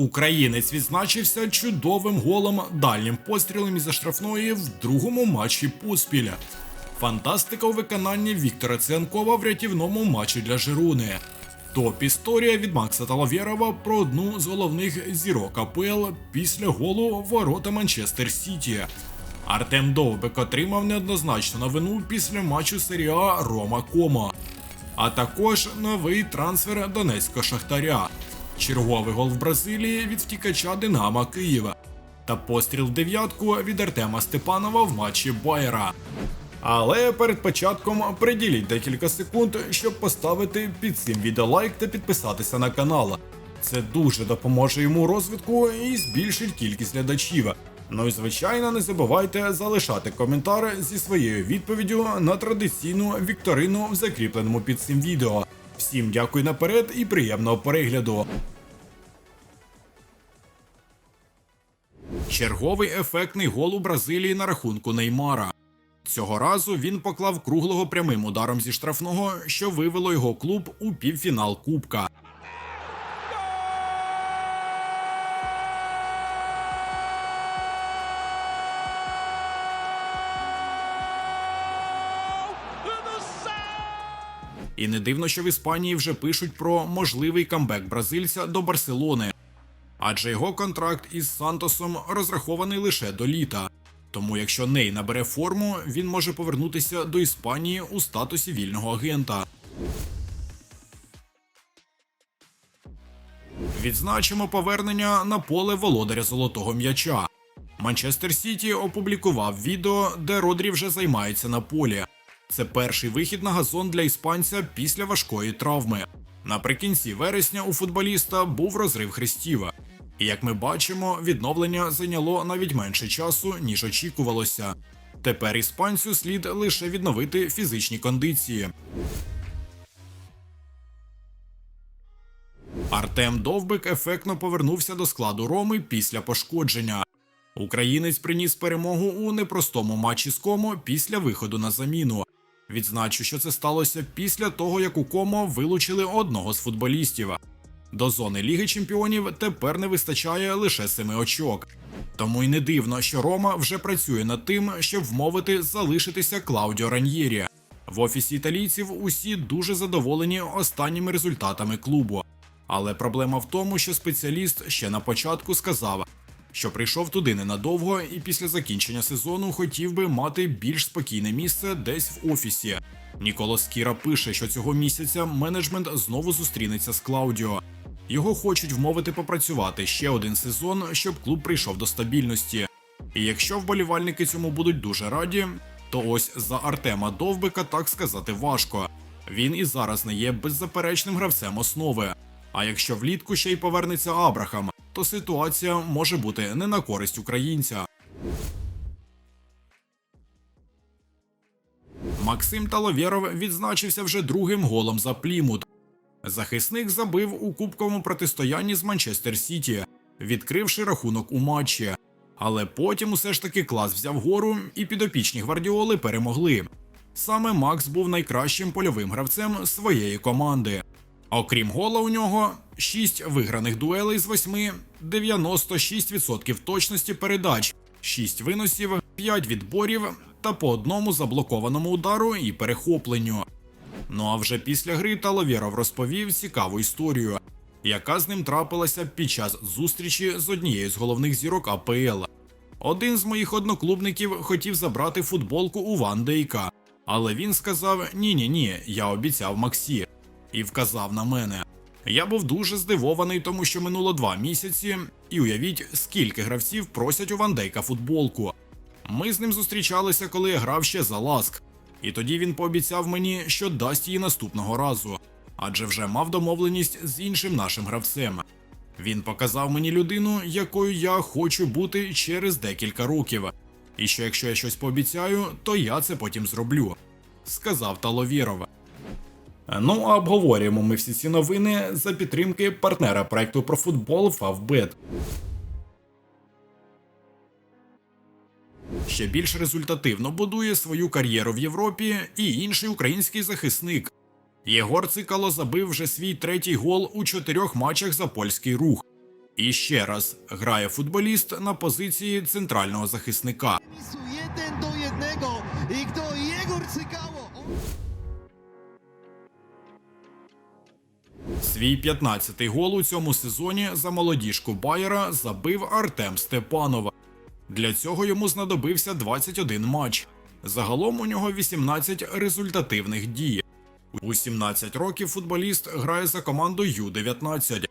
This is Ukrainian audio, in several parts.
Українець відзначився чудовим голом дальнім пострілом із штрафної в другому матчі поспіль. Фантастика у виконанні Віктора Цианкова в рятівному матчі для Жируни. Топ історія від Макса Талавєрова про одну з головних зірок АПЛ після голу ворота Манчестер Сіті. Артем Довбик отримав неоднозначну новину після матчу серії Рома Комо. А також новий трансфер Донецького Шахтаря, черговий гол в Бразилії від втікача Динамо Києва та постріл в дев'ятку від Артема Степанова в матчі Байера. Але перед початком приділіть декілька секунд, щоб поставити під цим відео лайк та підписатися на канал. Це дуже допоможе йому розвитку і збільшить кількість глядачів. Ну і звичайно, не забувайте залишати коментар зі своєю відповіддю на традиційну вікторину в закріпленому під цим відео. Всім дякую наперед і приємного перегляду. Черговий ефектний гол у Бразилії на рахунку Неймара. Цього разу він поклав круглого прямим ударом зі штрафного, що вивело його клуб у півфінал Кубка. І не дивно, що в Іспанії вже пишуть про можливий камбек бразильця до Барселони, адже його контракт із Сантосом розрахований лише до літа. Тому, якщо Ней набере форму, він може повернутися до Іспанії у статусі вільного агента. Відзначимо повернення на поле володаря золотого м'яча. Манчестер Сіті опублікував відео, де Родрі вже займається на полі. Це перший вихід на газон для іспанця після важкої травми. Наприкінці вересня у футболіста був розрив хрестів. І як ми бачимо, відновлення зайняло навіть менше часу, ніж очікувалося. Тепер іспанцю слід лише відновити фізичні кондиції. Артем Довбик ефектно повернувся до складу Роми після пошкодження. Українець приніс перемогу у непростому матчі з Комо після виходу на заміну. Відзначу, що це сталося після того, як у Комо вилучили одного з футболістів. До зони Ліги Чемпіонів тепер не вистачає лише семи очок. Тому й не дивно, що Рома вже працює над тим, щоб вмовити залишитися Клаудіо Раньєрі. В офісі італійців усі дуже задоволені останніми результатами клубу. Але проблема в тому, що спеціаліст ще на початку сказав, що прийшов туди ненадовго і після закінчення сезону хотів би мати більш спокійне місце десь в офісі. Ніколо Скіра пише, що цього місяця менеджмент знову зустрінеться з Клаудіо. Його хочуть вмовити попрацювати ще один сезон, щоб клуб прийшов до стабільності. І якщо вболівальники цьому будуть дуже раді, то ось за Артема Довбика так сказати важко. Він і зараз не є беззаперечним гравцем основи. А якщо влітку ще й повернеться Абрахам, то ситуація може бути не на користь українця. Максим Таловєров відзначився вже другим голом за Плімут. Захисник забив у кубковому протистоянні з Манчестер Сіті, відкривши рахунок у матчі. Але потім усе ж таки клас взяв гору і підопічні гвардіоли перемогли. Саме Макс був найкращим польовим гравцем своєї команди. Окрім гола, у нього 6 виграних дуелей з 8, 96% точності передач, 6 виносів, 5 відборів та по одному заблокованому удару і перехопленню. Ну а вже після гри Таловєров розповів цікаву історію, яка з ним трапилася під час зустрічі з однією з головних зірок АПЛ. Один з моїх одноклубників хотів забрати футболку у Ван Дейка, але він сказав: ні, ні, ні, я обіцяв Максі, і вказав на мене. Я був дуже здивований, тому що минуло два місяці, і уявіть, скільки гравців просять у Ван Дейка футболку. Ми з ним зустрічалися, коли я грав ще за ласк, і тоді він пообіцяв мені, що дасть її наступного разу, адже вже мав домовленість з іншим нашим гравцем. Він показав мені людину, якою я хочу бути через декілька років, і що якщо я щось пообіцяю, то я це потім зроблю, сказав Таловєров. Ну а обговорюємо ми всі ці новини за підтримки партнера проекту про футбол Favbet. Ще більш результативно будує свою кар'єру в Європі і інший український захисник. Єгор Цикало забив вже свій третій гол у чотирьох матчах за польський рух. І ще раз грає футболіст на позиції центрального захисника. Свій 15-й гол у цьому сезоні за молодіжку Байера забив Артем Степанов. Для цього йому знадобився 21 матч. Загалом у нього 18 результативних дій. У 17 років футболіст грає за команду Ю-19.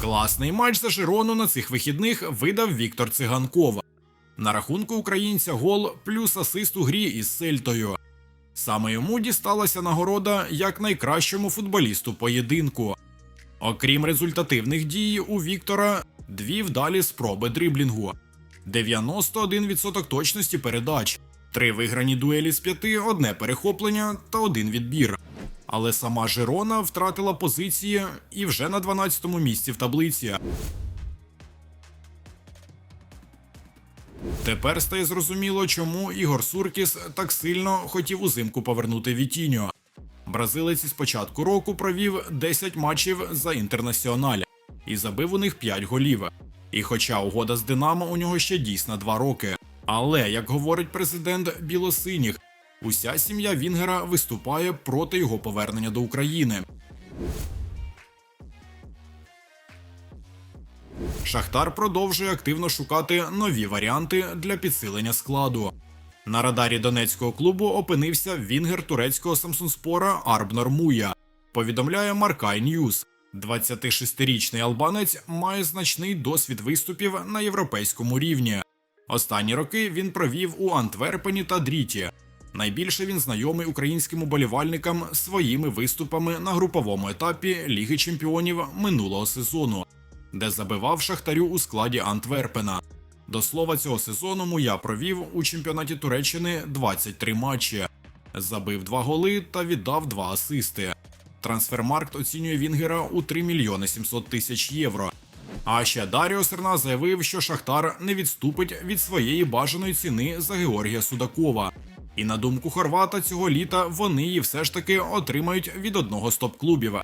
Класний матч за Жирону на цих вихідних видав Віктор Циганков. На рахунку українця гол плюс асист у грі із Сельтою. Саме йому дісталася нагорода як найкращому футболісту поєдинку. Окрім результативних дій, у Віктора дві вдалі спроби дриблінгу, 91% точності передач, три виграні дуелі з п'яти, одне перехоплення та один відбір. Але сама Жирона втратила позиції і вже на 12-му місці в таблиці. Тепер стає зрозуміло, чому Ігор Суркіс так сильно хотів узимку повернути Вітіньо. Бразилець із початку року провів 10 матчів за інтернаціональ і забив у них 5 голів. І хоча угода з Динамо у нього ще дійсна 2 роки. Але, як говорить президент Білосиніх, уся сім'я Вінгера виступає проти його повернення до України. Шахтар продовжує активно шукати нові варіанти для підсилення складу. На радарі донецького клубу опинився вінгер турецького Самсунспора Арбнор Муя. Повідомляє Маркай Ньюз. 26-річний албанець має значний досвід виступів на європейському рівні. Останні роки він провів у Антверпені та Дріті. Найбільше він знайомий українським уболівальникам своїми виступами на груповому етапі Ліги Чемпіонів минулого сезону, де забивав Шахтарю у складі Антверпена. До слова, цього сезону Муя провів у чемпіонаті Туреччини 23 матчі, забив 2 голи та віддав 2 асисти. Трансфермаркт оцінює Вінгера у 3 мільйони 700 тисяч євро. А ще Даріо Серна заявив, що Шахтар не відступить від своєї бажаної ціни за Георгія Судакова. І на думку Хорвата, цього літа вони її все ж таки отримають від одного з топ-клубів.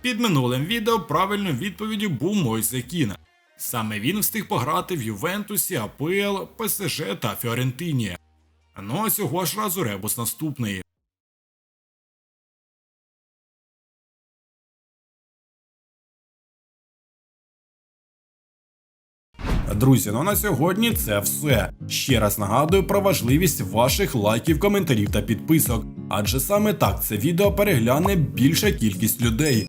Під минулим відео правильною відповіддю був Мойзе Кін. Саме він встиг пограти в Ювентусі, АПЛ, ПСЖ та Фіорентині. Ну а цього ж разу ребус наступний. Друзі, ну на сьогодні це все. Ще раз нагадую про важливість ваших лайків, коментарів та підписок, адже саме так це відео перегляне більша кількість людей,